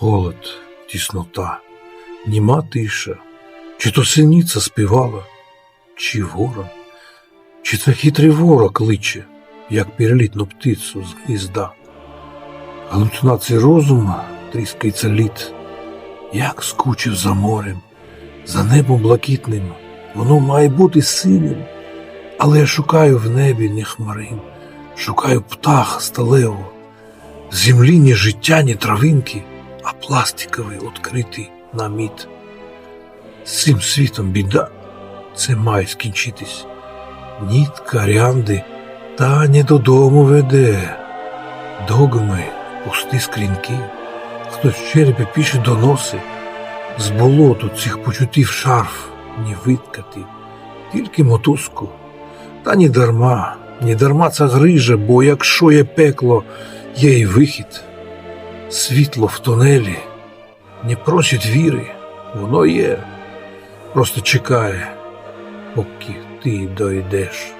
Голод, тіснота, німа тиша, чи то синиця співала, чи ворон, чи це хитрий ворог кличе, як перелітну птицю з гнізда. Галюцинації розума тріскається лід, як скучив за морем, за небом блакитним, воно має бути синім, але я шукаю в небі не хмарин, шукаю птах сталеву, землі ні життя, ні травинки, а пластиковий відкритий наміт. З цим світом біда, це має скінчитись. Нітка рянди та не додому веде. Догми, пусті скрінки, хтось в черепі пише доноси, з болоту цих почуттів шарф ні виткати, тільки мотузку. Та ні дарма, ні дарма ця грижа, бо якщо є пекло, є й вихід. Світло в тунелі. Не просить віри, воно є, просто чекає, поки ти дойдеш.